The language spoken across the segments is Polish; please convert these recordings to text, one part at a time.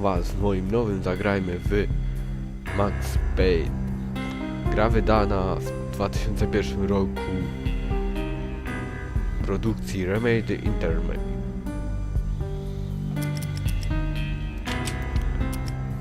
Was w moim nowym Zagrajmy w Max Payne. Gra wydana w 2001 roku produkcji Remedy Intermedy.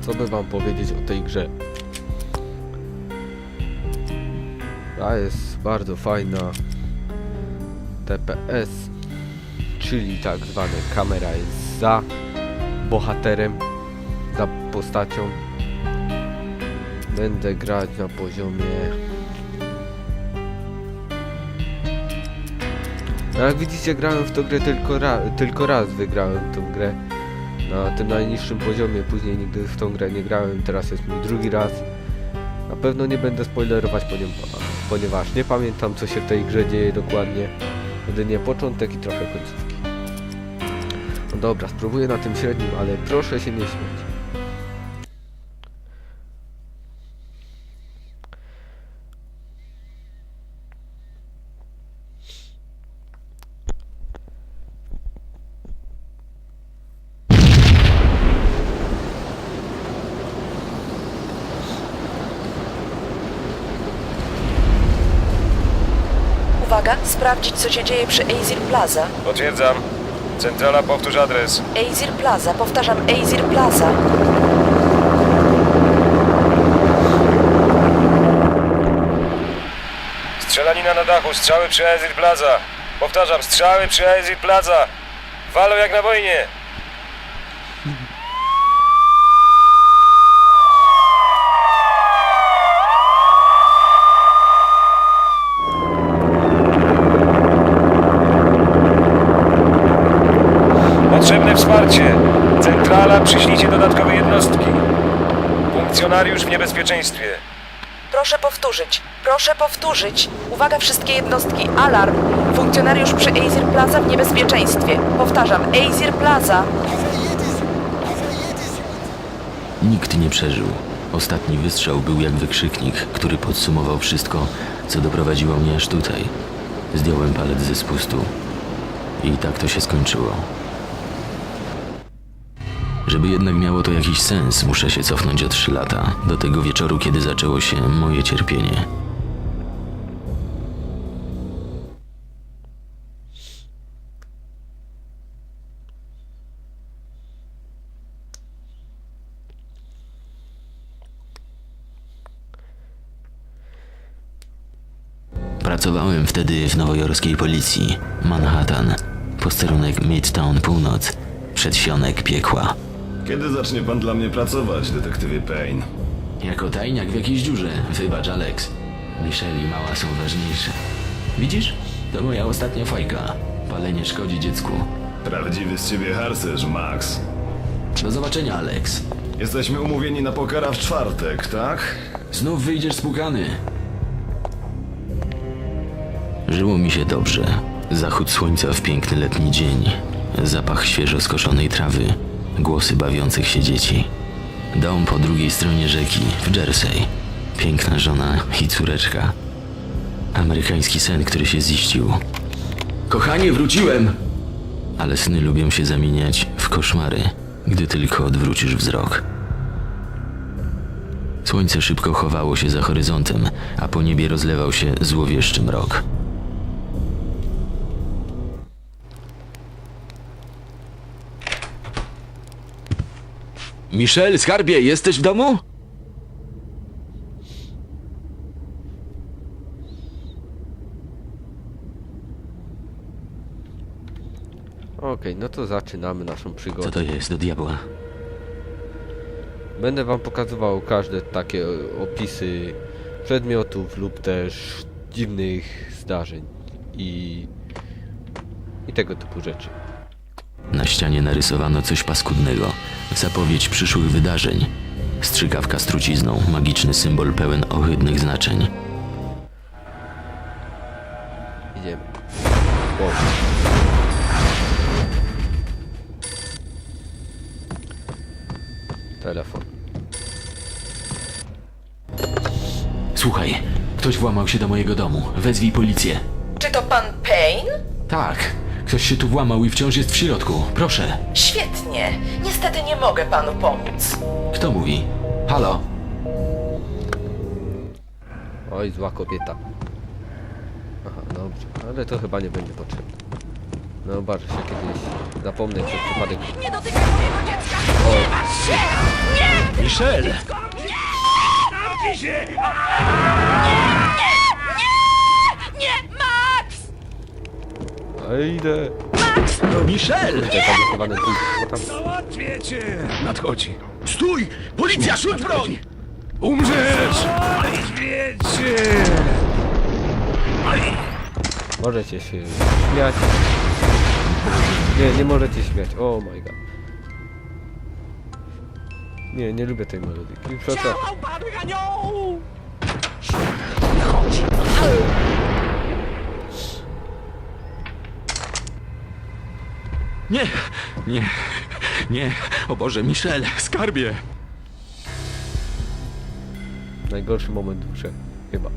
Co by wam powiedzieć o tej grze? Gra jest bardzo fajna. TPS, czyli tak zwane kamera jest za bohaterem, postacią. Będę grać na poziomie. No jak widzicie grałem w tą grę tylko, ra tylko raz wygrałem tą grę na tym najniższym poziomie, później nigdy w tą grę nie grałem, teraz jest mi drugi raz. Na pewno nie będę spoilerować, ponieważ, ponieważ nie pamiętam co się w tej grze dzieje dokładnie. Jedynie początek i trochę końcówki. No dobra, spróbuję na tym średnim, ale proszę się nie śmiać. Uwaga, sprawdzić co się dzieje przy Azir Plaza. Potwierdzam. Centrala, powtórz adres. Azir Plaza, powtarzam, Azir Plaza. Strzelanina na dachu, strzały przy Ezir Plaza. Powtarzam, strzały przy Ezir Plaza. Walą jak na wojnie. Potrzebne wsparcie. Centrala, przyślijcie dodatkowe jednostki. Funkcjonariusz w niebezpieczeństwie. Proszę powtórzyć, proszę powtórzyć. Uwaga wszystkie jednostki, alarm. Funkcjonariusz przy Azir Plaza w niebezpieczeństwie. Powtarzam, Azir Plaza. Nikt nie przeżył. Ostatni wystrzał był jak wykrzyknik, który podsumował wszystko, co doprowadziło mnie aż tutaj. Zdjąłem palec ze spustu. I tak to się skończyło. Żeby jednak miało to jakiś sens, muszę się cofnąć o trzy lata, do tego wieczoru, kiedy zaczęło się moje cierpienie. Pracowałem wtedy w nowojorskiej policji. Manhattan. Posterunek Midtown Północ. Przedsionek piekła. Kiedy zacznie pan dla mnie pracować, detektywie Payne? Jako tajniak w jakiejś dziurze. Wybacz, Alex. Michelle i mała są ważniejsze. Widzisz? To moja ostatnia fajka. Palenie szkodzi dziecku. Prawdziwy z ciebie harcerz, Max. Do zobaczenia, Alex. Jesteśmy umówieni na pokera w czwartek, tak? Znów wyjdziesz spłukany. Żyło mi się dobrze. Zachód słońca w piękny letni dzień. Zapach świeżo skoszonej trawy. Głosy bawiących się dzieci. Dom po drugiej stronie rzeki, w Jersey. Piękna żona i córeczka. Amerykański sen, który się ziścił. Kochanie, wróciłem! Ale sny lubią się zamieniać w koszmary, gdy tylko odwrócisz wzrok. Słońce szybko chowało się za horyzontem, a po niebie rozlewał się złowieszczy mrok. Michel, skarbie, jesteś w domu? Okej, no to zaczynamy naszą Co przygodę. to jest do diabła? Będę wam pokazywał każde takie e, opisy przedmiotów lub też dziwnych zdarzeń i, i tego typu rzeczy. Na ścianie narysowano coś paskudnego. Zapowiedź przyszłych wydarzeń. Strzykawka z trucizną, magiczny symbol pełen ohydnych znaczeń. Idziemy. Wow. Telefon. Słuchaj, ktoś włamał się do mojego domu. Wezwij policję. Czy to pan Payne? Tak, Ktoś się tu włamał i wciąż jest w środku. Proszę. Świetnie. Niestety nie mogę panu pomóc. Kto mówi? Halo? Oj, zła kobieta. Aha, dobrze, ale to chyba nie będzie potrzebne. No zobaczę się kiedyś. Zapomnę przez przypadek. Nie dotykaj mojego dziecka! Michel! Nie, Max! A idę. Michel! Zablokowany. O tam. Załatwiecie! Nadchodzi. Stój! Policja, rzuć broń! Umrzesz! Wiecie! Możecie się śmiać. Nie, nie możecie śmiać. Oh my god. Nie, nie lubię tej melodyki. Przepraszam. Nie, nie, nie. O Boże, Michel, skarbie. Najgorszy moment w. Chyba.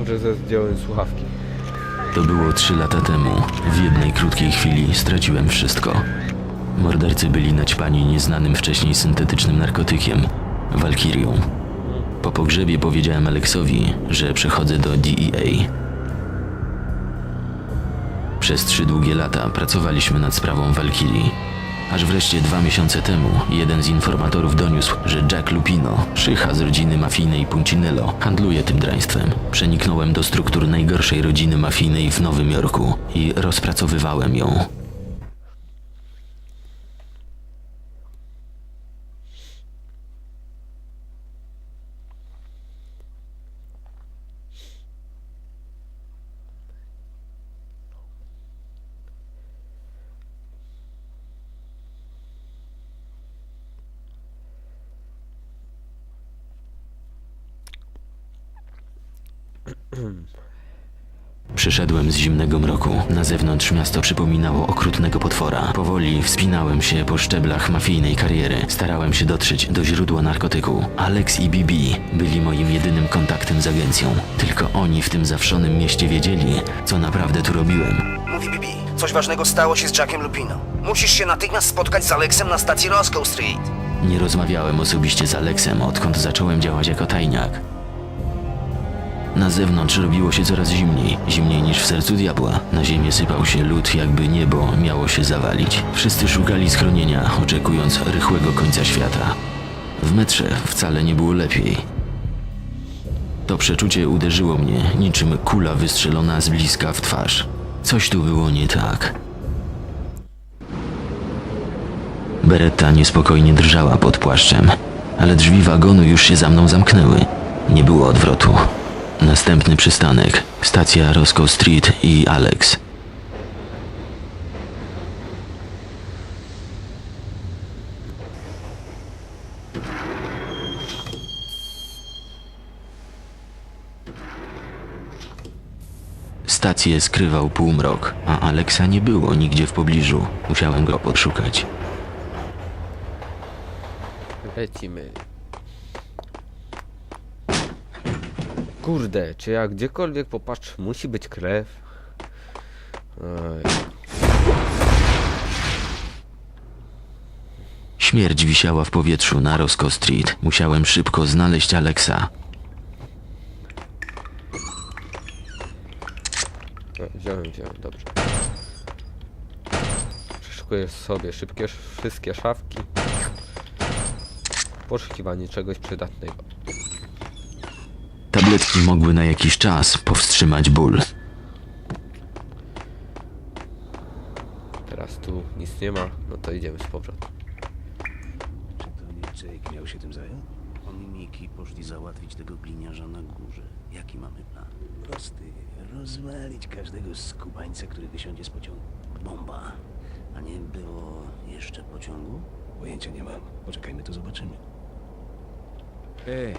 Dobrze, że zdjąłem słuchawki. To było trzy lata temu. W jednej krótkiej chwili straciłem wszystko. Mordercy byli naćpani nieznanym wcześniej syntetycznym narkotykiem Walkirią. Po pogrzebie powiedziałem Aleksowi, że przechodzę do DEA. Przez trzy długie lata pracowaliśmy nad sprawą Walkirii. Aż wreszcie dwa miesiące temu jeden z informatorów doniósł, że Jack Lupino, szycha z rodziny mafijnej Puncinello, handluje tym draństwem. Przeniknąłem do struktur najgorszej rodziny mafijnej w Nowym Jorku i rozpracowywałem ją. Przyszedłem z zimnego mroku. Na zewnątrz miasto przypominało okrutnego potwora. Powoli wspinałem się po szczeblach mafijnej kariery. Starałem się dotrzeć do źródła narkotyku. Alex i Bibi byli moim jedynym kontaktem z agencją. Tylko oni w tym zawszonym mieście wiedzieli, co naprawdę tu robiłem. Mówi Bibi, coś ważnego stało się z Jackiem Lupino. Musisz się natychmiast spotkać z Alexem na stacji Roscoe Street. Nie rozmawiałem osobiście z Alexem, odkąd zacząłem działać jako tajniak. Na zewnątrz robiło się coraz zimniej, zimniej niż w sercu diabła. Na ziemię sypał się lód, jakby niebo miało się zawalić. Wszyscy szukali schronienia, oczekując rychłego końca świata. W metrze wcale nie było lepiej. To przeczucie uderzyło mnie, niczym kula wystrzelona z bliska w twarz. Coś tu było nie tak. Beretta niespokojnie drżała pod płaszczem, ale drzwi wagonu już się za mną zamknęły. Nie było odwrotu. Następny przystanek. Stacja Roscoe Street i Alex. Stację skrywał półmrok, a Alexa nie było nigdzie w pobliżu. Musiałem go podszukać. Lecimy. Kurde, czy jak gdziekolwiek popatrz, musi być krew? Oj. Śmierć wisiała w powietrzu na Roscoe Street. Musiałem szybko znaleźć Alexa. No, wziąłem, wziąłem, dobrze. Przeszukuję sobie szybkie, wszystkie szafki. Poszukiwanie czegoś przydatnego. Mogły na jakiś czas powstrzymać ból. Teraz tu nic nie ma, no to idziemy z powrotem. Czy to nie Jake miał się tym zająć? On i Miki poszli załatwić tego gliniarza na górze. Jaki mamy plan? Prosty. Rozwalić każdego skubańca, który wysiądzie z pociągu. Bomba. A nie było jeszcze pociągu? Pojęcia nie mam. Poczekajmy, to zobaczymy. Ej,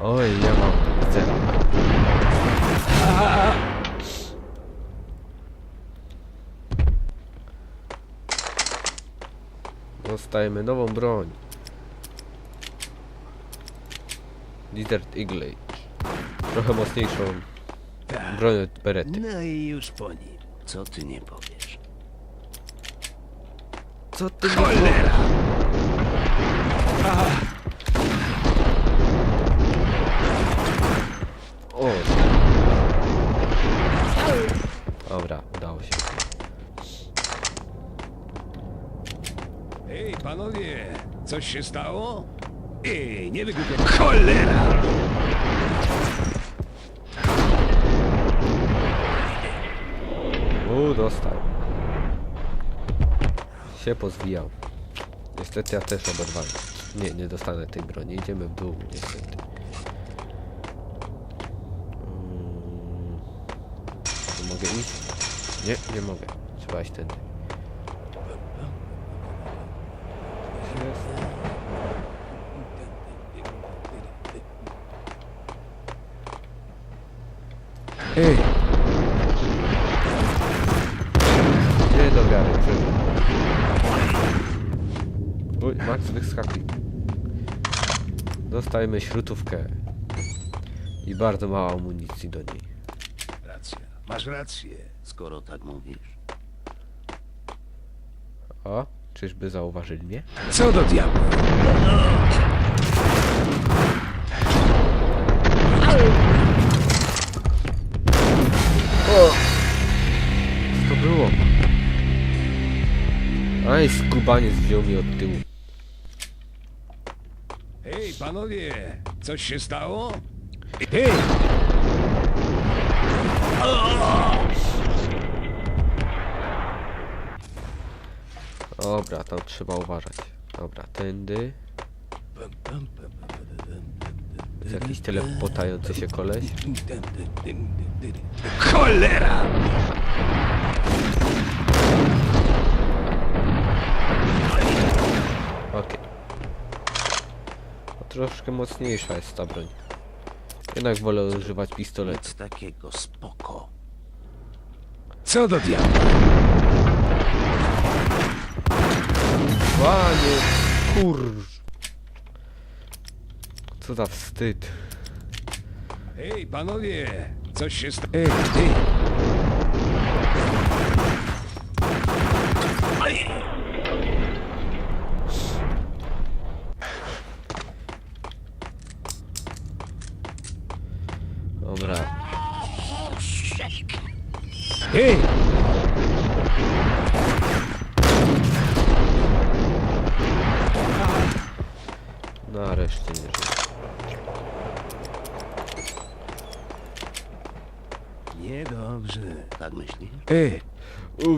Oj, ja mam zero. Dostajemy nową broń. Desert Eagle. Trochę mocniejszą broń od Berety. No i już po nim. Co ty nie powiesz? Co ty Cholera! O! Dobra, udało się. Ej, panowie, coś się stało? Ej, nie wygłupiaj. Cholera! U, dostał. Się pozwijał. Niestety ja też oberwałem. Nie, nie dostanę tej broni. Idziemy w dół, niestety. Mm. Mogę iść? Nie, nie mogę. Trzeba iść tędy. Jest. Ej, Nie do wiary. Uj, Max wyskakuj. Dostajemy śrutówkę. I bardzo mało amunicji do niej. racja. Masz rację, skoro tak mówisz. O, czyżby zauważyli mnie? Co do diabła? Co to było? Aj, skubaniec wziął mi od tyłu. Ej, panowie, coś się stało? Ej! Dobra, tam trzeba uważać. Dobra, tędy. Jest jakiś telepotający się koleś. Cholera! Okej. No, troszkę mocniejsza jest ta broń. Jednak wolę używać pistoletu. Nic takiego, spoko. Co do diabła? Panie, kur... Co za wstyd. Ej, panowie, coś się stało? Ej, ej! Dobra. Ej! Nareszcie nie żyję. Niedobrze. Tak myślisz? Ej! O.